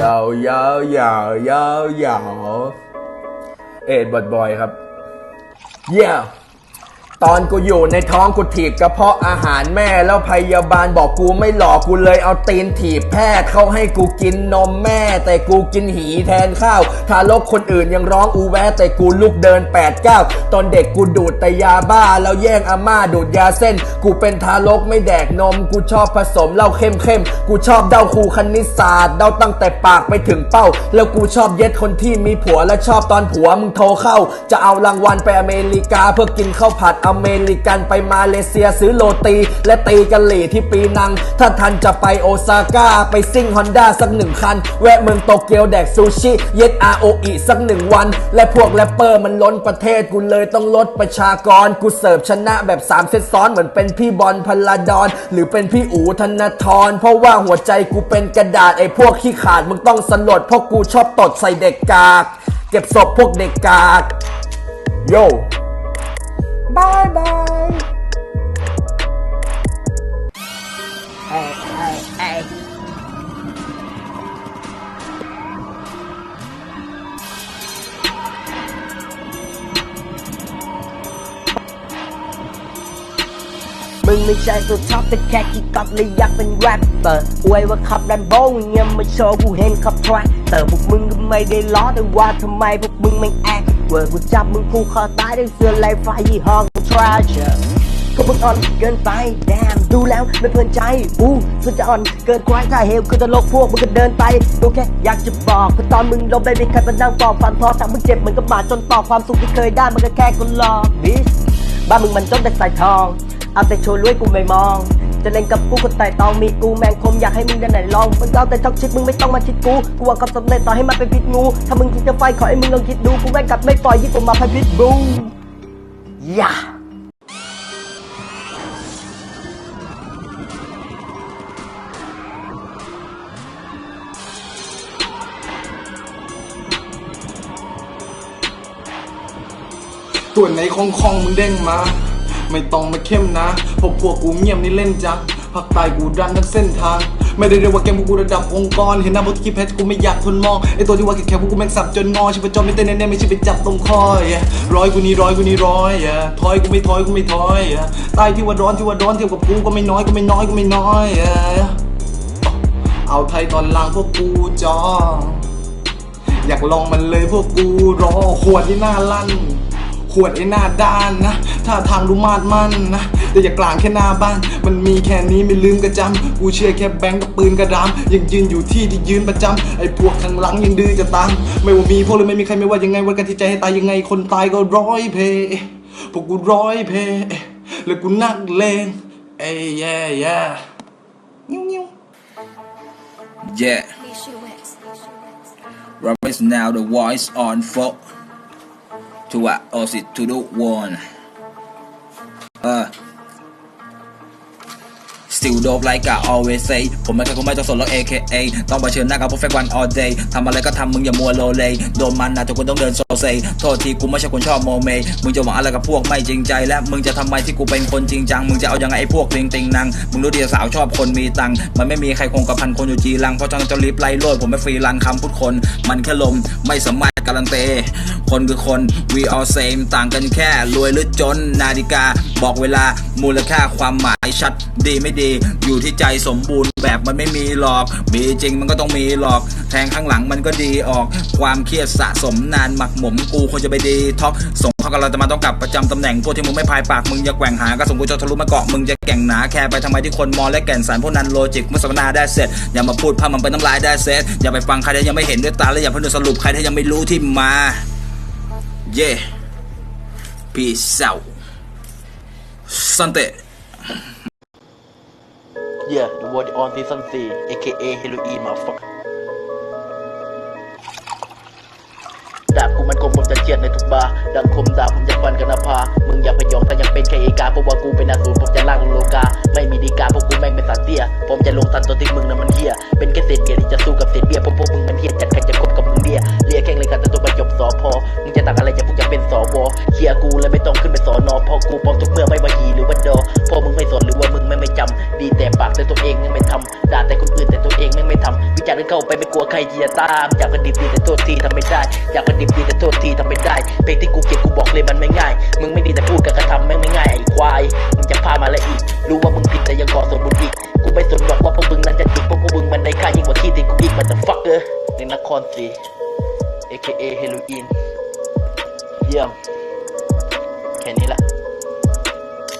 ยาวยาวยาวยาวยาวเอ็ดบอดบอยครับ yeah ตอนกูอยู่ในท้องกูถีบกระเพาะอาหารแม่แล้วพยาบาลบอกกูไม่หลอกกูเลยเอาตีนถีบแพทย์เขาให้กูกินนมแม่ แต่กูกินหีแทนข้าวทารกคนอื่นยังร้องอูแวะแต่กูลุกเดิน8ปดเก้าตอนเด็กกูดูดแต่ยาบ้าแล้วแย่งอาม่าดูดยาเส้น กูเป็นทารกไม่แดกนม กูชอบผสมเหล้าเข้มเข้มๆกูชอบเดาครูคณิตศาสตร์เดาตั้งแต่ปากไปถึงเป้า แล้วกูชอบเย็ดคนที่มีผัวและชอบตอนผัวมึงโทรเข้า จะเอารางวัลไปอเมริกาเพื่อกินข้าวผัดอเมริกันไปมาเลเซียซื้อโรตี และตีกันหลี่ที่ปีนัง ถ้าทันจะไปโอซาก้า ไปซิ่งฮอนด้าสักหนึ่งคัน แวะเมืองโตเกียวแดกซูชิ เย็ด ROE สักหนึ่งวัน และพวกแรปเปอร์มันล้นประเทศกูเลยต้องลดประชากร กูเสิร์ฟชนะแบบ3เซตซ้อนเหมือนเป็นพี่บอลพลาดอน หรือเป็นพี่อูธนทรเพราะว่าหัวใจกูเป็นกระดาษไอ้พวกขี้ขาดมึงต้องสลดเพราะกูชอบตดใส่เด็กกาก เก็บศพพวกเด็กกาก โย บายบายมึงไม่ใช่ตัวท็อปแต่แค่คิดก๊อปเลยอยากเป็นแรปเปอร์ เงี้ยมาโชว์กูเห็นขับแทร็กเตอร์พวกมึงก็ไม่ได้ล้อแต่ว่าทำไมพวกมึงไม่แอคเวิร์ดกูจับมึงกูคอตายด้วยเสื้อลายไฟยี่ห้อทราเชอร์ก็มึงอ่อนเกินไปแดมดูแล้วไม่เพลินใจอู้สุดจะอ่อนเกินควายถ้าเฮลคือตลกพวกมึงก็เดินไปกูแค่อยากจะบอกพราะตอนมึงลงได้ไม่ใครมานั่งปอกฟันพอถ้ามึงเจ็บเหมือนกับหมาจนปอความสุขที่เคยได้มันก็แค่คนหลอกบิสบ้านมึงมันต้องแต่ใส่ทองเอาแต่โชว์รวยกูไม่มอง จะเล่นกับกูก็แต่ตองมีกูแมงคมอยากให้มึงได้ไหนลองมึงเอาแต่ช็อกชิดมึงไม่ต้องมาชิดกูกูว่าความสำเร็จต่อให้มันเป็นพิษงูถ้ามึงคิดจะไฟขอให้มึงลองคิดดูกูแม่งกัดไม่ปล่อยยิ่งกว่าหมาพันพิษบูย่าตัวไหนคล่องคองๆมึงเด้งมา ไม่ต้องมาเข้มนะเพราะพวกกูเงียบนี่เล่นจังภาคใต้กูดันทั้งเส้นทาง ไม่ได้เรียกว่าเกมพวกกูระดับองค์กร เห็นหน้าบทคิดแพทกูไม่อยากทนมองไอตัวที่ว่าแข็งพวกกูแม่งสับจนงอชีพจรไม่เต้นแน่ๆไม่ใช่ไปจับตรงคอยร้อยกูนี่ร้อยกูนี่ร้อยถอยกูไม่ถอยกูไม่ถอยใต้ที่ว่าร้อนที่ว่าร้อนเทียบกับกูก็ไม่น้อยก็ไม่น้อยก็ไม่น้อยเอาไทยตอนหลังพวกกูจองอยากลองมันเลยพวกกูรอขวดที่หน้าลั่น ขวดไอ้หน้าด้านนะถ้าทางดูมาดมั่นนะแต่อย่ากลางแค่หน้าบ้าน มันมีแค่นี้ไม่ลืมกระจำกูเชื่อแค่แบงก์กับปืนกระดามยังยืนอยู่ที่ที่ยืนประจำไอ้พวกข้างหลังยังดื้อจะตามไม่ว่ามีพวกหรือไม่มีใครไม่ว่ายังไงวันกันที่ใจให้ตายยังไงคนตายก็ร้อยเพพวกกูร้อยเพแล้วกูนักเลงเอ้ยแย่แย่นิ้วนิ้ว Yeah. Rob is now the voice on foot. To what? Or is it to the one? Uh. Still dope like I always say ผมไม่เคยคงไม่ต้องสนหรอก AKA ต้องเผชิญหน้ากับ perfect one all day ทำอะไรก็ทำมึงอย่ามัวโลเลโดนมันนะทุกคนต้องเดินโซเซโทษทีกูไม่ใช่คนชอบโมเม มึงจะหวังอะไรกับพวกไม่จริงใจ และมึงจะทำไมที่กูเป็นคนจริงจัง มึงจะเอายังไงไอ้พวกติงติงนัง มึงรู้ดีสาวชอบคนมีตัง มันไม่มีใครคงกับพันคนอยู่จีรัง เพราะฉะนั้นจะรีบไล่โลดผมไม่ฟรีรันคำพูดคน มันแค่ลมไม่สมารถ การันตีคนคือคน we all same ต่างกันแค่รวยหรือจนนาฬิกา บอกเวลามูลค่าความหมายชัดดีไม่ดี อยู่ที่ใจสมบูรณ์แบบมันไม่มีหรอกมีจริงมันก็ต้องมีหรอก แทงข้างหลังมันก็ดีออกความเครียดสะสมนานหมักหมมกูควรจะไปดีท็อกส่งากับเราจะมาต้องกลับประจำตำแหน่งพวกที่มึงไม่พายปากมึงอย่าแกว่งหากระสงกูจะทะลุมาเกาะมึงจะแก่งหนาแค่ไปทำไมที่คนมองและแก่นสารพวกนั้นโลจิกเมื่อสัปดาได้เสร็จอย่ามาพูดพามันเป็นน้ำลายได้เสร็จอย่าไปฟังใครที่ยังไม่เห็นด้วยตาและอย่าเพิ่งสรุปใครที่ยังไม่รู้ที่มา Yeah Peace out Sante Yeah, the word on season 4, aka Heroin, motherfucker. มันคมผมจะเจียดในทุกบาร์ดังคมดาผมจะฟันกันนภามึงอย่าพยองถ้ายังเป็นแค่เอกาเพราะว่ากูเป็นอสูรผมจะล่างโลกา ไม่มีดีกาพวกกูแม่งเป็นสัตว์เตี้ย ผมจะลงทันตัวที่มึงนะมันเฮียเป็นแค่เศษเบียร์ที่จะสู้กับเศษเบียร์พวกพวกมึงมันเฮียจัดใครจะคบกับมึงเบียเลียแข่งเลยกันแต่ตัวประจบสอพอมึงจะตักอะไรจะพวกจะเป็นสอวอเคียกูเลยไม่ต้องขึ้นไปสอนอเพอกูปลอมทุกเมื่อไม่ว่าหีห มึงไม่สนหรือว่ามึงไม่ไม่จำดีแต่ปากแต่ตัวเองยังไม่ทำด่าแต่คนเข้าไปไม่กลัวใครเหยียดตาม อยากกระดิบดีแต่โทษทีทำไม่ได้ อยากกระดิบดีแต่โทษทีทำไม่ได้ เพลงที่กูเขียนกูบอกเลยมันไม่ง่าย มึงไม่ดีแต่พูดกับกระทำแม่งไม่ง่ายไอ้ควาย มึงจะพามาแล้วอีก รู้ว่ามึงผิดแต่ยังก่อสมบุญอีก กูไม่สนหรอกว่าพวกมึงนั้นจะจิกพวกพวกมึงมันได้ค่ายิ่งกว่าขี้ติดกูอีกมันจะฟักเกอร์ในนครศรี AKA เฮโรอีนเยี่ยมแค่นี้แหละ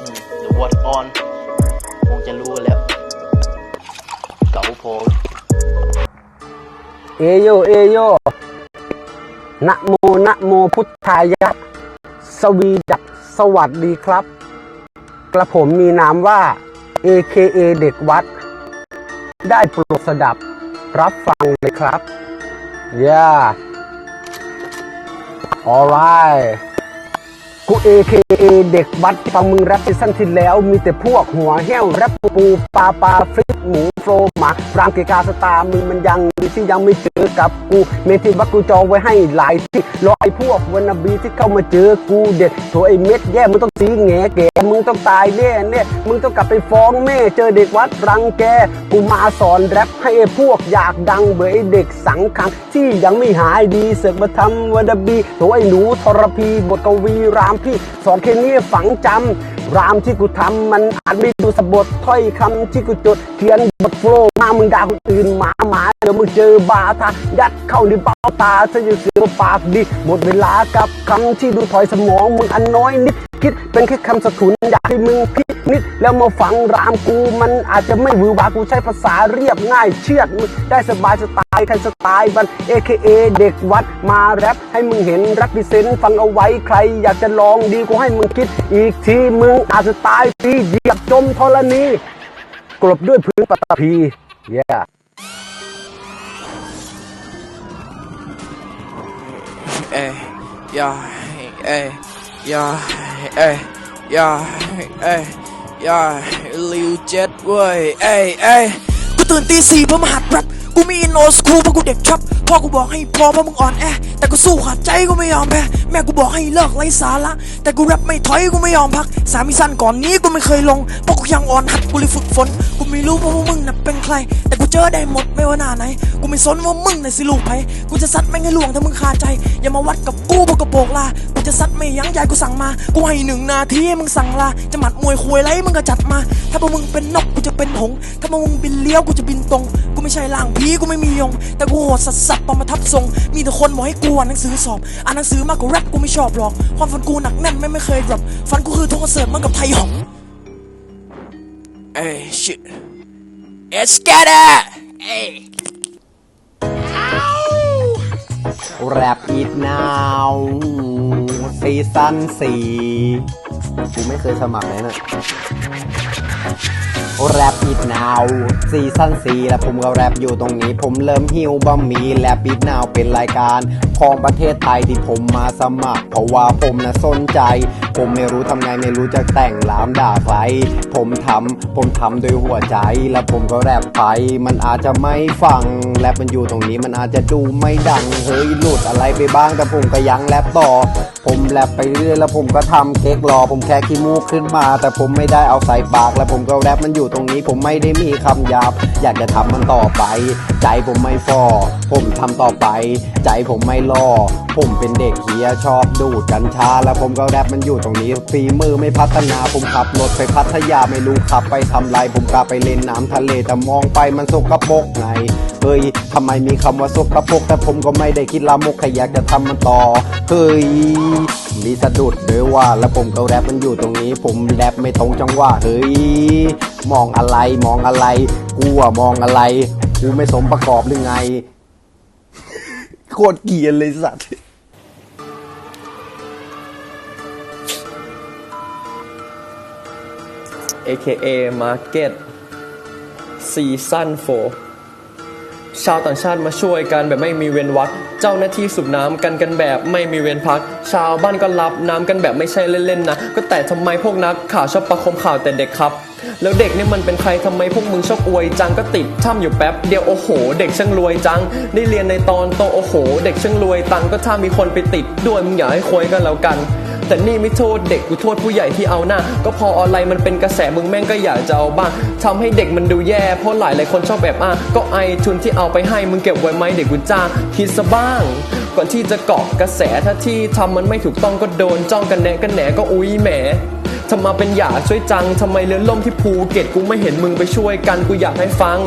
อืม The What On คงจะรู้แล้วเก๋าโพ เอโย เอโย นะโม นะโมพุทธายะ สวีดับสวัสดีครับ กระผมมีนามว่า AKA เด็กวัด ได้โปรดสดับรับฟังเลยครับ yeah alright กู AKA เด็กวัดฟังมึงแรปซีซั่นที่แล้วมีแต่พวกหัวแห้วแรปปูปลาปลาฟลิปหมูโฟ รหมารามเกาสตาร์มึงมันยังมีที่ยังไม่เจอกับกูเมทิว่ากูจองไว้ให้หลายที่รอไอ้พวกวันนาบีที่เข้ามาเจอกูเด็ดโถไอ้เม็ดแย่มึงต้องสีแงแกมึงต้องตายแน่เนี่ยมึงต้องกลับไปฟ้องแม่เจอเด็กวัดรังแกกูมาสอนแรปให้ไอ้พวกอยากดังเบอไอ้เด็กสังขังที่ยังไม่หายดีเสกมาทำวันนาบีโถไอ้หนูทรพีบทกวีรามพี่สอนแค่นี้ฝังจำรามที่กูทำมันอาจไม่ดูสะบทถ้อยคำที่กูจดเขียนบทโฟล์มามึงด่าคนอื่นหมาหมาเดี๋ยวมึงเจอบาทายัดเข้าในเบ้า ตาซะจะเสือปากดี หมดเวลากับคำที่ดูถอยสมองมึงอันน้อยนิด คิดเป็นแค่คำสะทุนอยากให้มึงพินิด แล้วมาฟังรามกูมันอาจจะไม่หวือหวากูใช้ภาษาเรียบง่ายเชื่อดมึงได้สบายสไตล์ใครสไตล์บัน AKA เด็กวัดมาแรปให้มึงเห็นรักพิเศษฟังเอาไว้ใคร อยากจะลองดีกูให้มึงคิด อีกทีมึงอาจจะตายฟรีเหยียบจมธรณีกลบด้วยพื้นปฐพี yeah เอ้ยยาเอ้ยยาเอ้ยยาเอ้ยยาลิวเจ็ดเว้ยเอ้ยเอ้ยกูตื่นตีสี่เพื่อมาหัดแรปกูมีอินโนสคูเพราะกูเด็กครับพ่อกูบอกให้พอเพราะมึงอ่อนแอแต่กูสู้ขาดใจกูไม่ยอมแพ้แม่กูบอกให้เลิกไร้สาระแต่กูแรปไม่ถอยกูไม่ยอมพัก สามีสั้นก่อนนี้กูไม่เคยลงเพราะกูยังอ่อนหัดกูเลยฝึกฝนกูไม่รู้ว่าพวกมึงน่ะเป็นใคร แต่กู จอได้หมดไม่ว่าหน้าไหน กูไม่สนว่ามึงน่ะสิลูกไผกูจะซัดแม่งให้ล่วงถ้ามึงคาดใจ อย่ามาวัดกับกูพวกกระโปรงลา กูจะซัดไม่ยั้งยายกูสั่งมา กูให้หนึ่งนาทีมึงสั่งลา จะหมัดมวยคุยไรมึงก็จัดมา ถ้าพวกมึงเป็นนกกูจะเป็นหงส์ถ้าพวกมึงบินเลี้ยวกูจะบินตรง กูไม่ใช่ล่างผีกูไม่มียง แต่กูโหดสัสสัสปอมาทับทรง มีแต่คนบอกให้กูอ่านหนังสือสอบ อ่านหนังสือมากกว่าแรปกูไม่ชอบหรอก ความฝันกูหนักแน่นไม่ไม่เคยดรอปฝันกูคือโทงเสิร์ตมันกับไทยหงเอ้ย shit Let's get it เอ้ย แรปอีทนาวซีซั่นสี่กูไม่เคยสมัครเลยนะ แรปอีทนาวซีซั่นสี่แล้วผมก็แรปอยู่ตรงนี้ ผมเริ่มหิวบะหมี่แรปอีทนาวเป็นรายการของประเทศไทยที่ผมมาสมัคร เพราะว่าผมนะสนใจ ผมไม่รู้ทำไงไม่รู้จะแต่งลามด่าใครผมทำผมทำโดยหัวใจ แล้วผมก็แรปไป มันอาจจะไม่ฟังแรปมันอยู่ตรงนี้มันอาจจะดูไม่ดังเฮ้ยหลุดอะไรไปบ้างแต่ผมก็ยังแรปต่อ ผมแรปไปเรื่อยแล้วผมก็ทำเค้กรอ ผมแค่ขี้มูกขึ้นมา แต่ผมไม่ได้เอาใส่ปากแล้วผมก็แรปมันอยู่ตรงนี้ผมไม่ได้มีคำหยาบ อยากจะทำมันต่อไป ใจผมไม่ฟอผมทำต่อไป ใจผมไม่ล่อ ผมเป็นเด็กเฮียชอบดูดกัญชา แล้วผมก็แรปมันอยู่ตรงนี้ฝีมือไม่พัฒนาผมขับรถไปพัทยาไม่รู้ขับไปทำไรผมกลับไปเล่นน้ำทะเลแต่มองไปมันสกปรกไงเฮ้ยทำไมมีคำว่าสกปรกแต่ผมก็ไม่ได้คิดลามกแค่อยากจะทำมันต่อเฮ้ยมีสะดุดด้วยว่า แล้วผมก็แรปมันอยู่ตรงนี้ ผมแรปไม่ตรงจังหวะเฮ้ยมองอะไรมองอะไรกูอะมองอะไรกูไม่สมประกอบหรือไงโคตรเกลียนเลยสัตว์ AKA Market ซีซั่น4ชาวต่างชาติมาช่วยกันแบบไม่มีเว้นวรรเจ้าหน้าที่สูบน้ำกันกันแบบไม่มีเว้นพัก ชาวบ้านก็รับน้ำกันแบบไม่ใช่เล่นๆนะ ก็แต่ทำไมพวกนักข่าวชอบประคมข่าวแต่เด็กครับ แล้วเด็กเนี่ยมันเป็นใครทำไมพวกมึงชอบอวยจังก็ติดถ้ำอยู่แป๊บเดียวโอ้โห เด็กช่างรวยจัง ได้เรียนในตอนโตโอ้โห เด็กช่างรวยตังก็ถ้ามีคนไปติดด้วยมึงอย่าให้ควยกันแล้วกันแต่นี่ไม่โทษเด็กกูโทษผู้ใหญ่ที่เอาหน้า ก็พออะไรมันเป็นกระแสมึงแม่งก็อยากจะเอาบ้างทำให้เด็กมันดูแย่เพราะหลายหลายคนชอบแบบอ้างก็ไอทุนที่เอาไปให้มึงเก็บไว้ไหมเด็กกูจ้างคิดซะบ้าง ก่อนที่จะเกาะกระแสถ้าที่ทำมันไม่ถูกต้องก็โดนจ้องกันแหนกันแหนก็อุ้ยแหม ทำมาเป็นหยาช่วยจังทำไมเรือล่มที่ภูเก็ตกูไม่เห็นมึงไปช่วยกันกูอยากให้ฟัง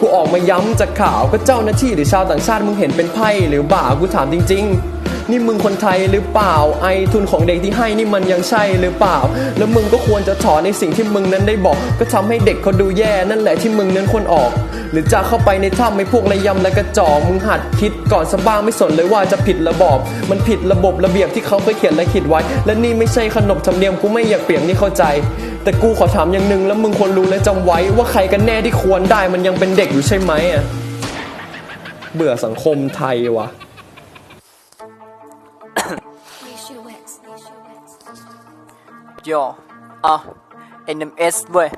กูออกมาย้ำจากข่าวก็เจ้าหน้าที่หรือชาวต่างชาติมึงเห็นเป็นไพ่หรือบ่ากูถามจริง ๆ นี่มึงคนไทยหรือเปล่า ไอทุนของเด็กที่ให้นี่มันยังใช่หรือเปล่า แล้วมึงก็ควรจะถอนในสิ่งที่มึงนั้นได้บอก ก็ทำให้เด็กเขาดูแย่นั่นแหละที่มึงนั้นควรออก หรือจะเข้าไปในถ้ำไม่พวกระยำและกระจอกมึงหัดคิดก่อนสบ้างไม่สนเลยว่าจะผิดระบอบ มันผิดระบบระเบียบที่เขาเคยเขียนและคิดไว้ และนี่ไม่ใช่ขนบธรรมเนียมกูไม่อยากเปลี่ยนนี่เข้าใจ แต่กูขอถามอย่างหนึ่งแล้วมึงควรรู้และจำไว้ว่าใครกันแน่ที่ควรได้มันยังเป็นเด็กอยู่ใช่ไหมอะเบื่อสังคมไทยวะ โยอะ NMS เว้ย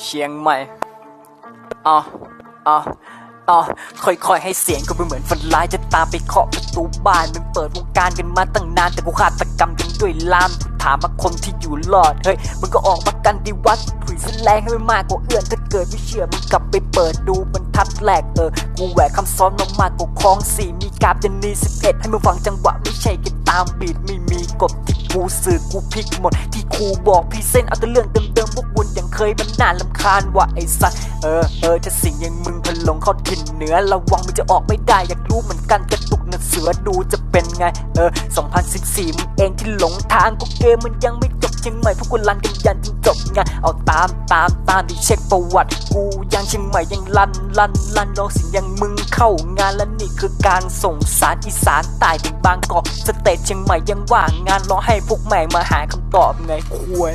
เชียงใหม่อะอะอะค่อยๆให้เสียงก็เป็นเหมือนฝันร้ายจะตามไปเคาะประตูบ้านมึงเปิดวงการกันมาตั้งนานแต่กูฆาดตะกรรมกันด้วยลามถามมาคนที่อยู่รอด เฮ้ย มึงก็ออกมากันดีวัดถุยเส้นแรงให้มันมากกว่าเอื้อน ถ้าเกิดไม่เชื่อมึงกลับไปเปิดดูบรรทัดแรกเออ กูแหวกคำซ้อนมามากกว่าคลองสี่มีกราบยันนีสิบเอ็ดให้มึงฟังจังหวะไม่ใช่กันตามบีดไม่มี กฎที่กูสื่อกูพลิกหมด ที่ครูบอกพี่เส้นเอาแต่เรื่องเดิมๆพวกวนอย่างเคยมันน่าลำคาญว่ะไอ้สัสเออเออถ้าสิ่งอย่างมึงพลงเข้าถิ่นเหนือระวังมึงจะออกไม่ได้อยากรู้เหมือนกันกระตุก นะเสือดูจะเป็นไง เออ 2014มึงเองที่หลงทางก็เกมมันยังไม่จบเชียงใหม่พวกกูรันกันยันจนจบไงเอาตามตามตามดิเช็คประวัติ กูยังเชียงใหม่ยังลันลันลันลองสิ่งอย่างมึงเข้างานและนี่คือการส่งสารอีสานใต้ถึงบางกอกสเตทเชียงใหม่ยังว่างงานรอให้พวกแม่งมาหาคำตอบไงคุย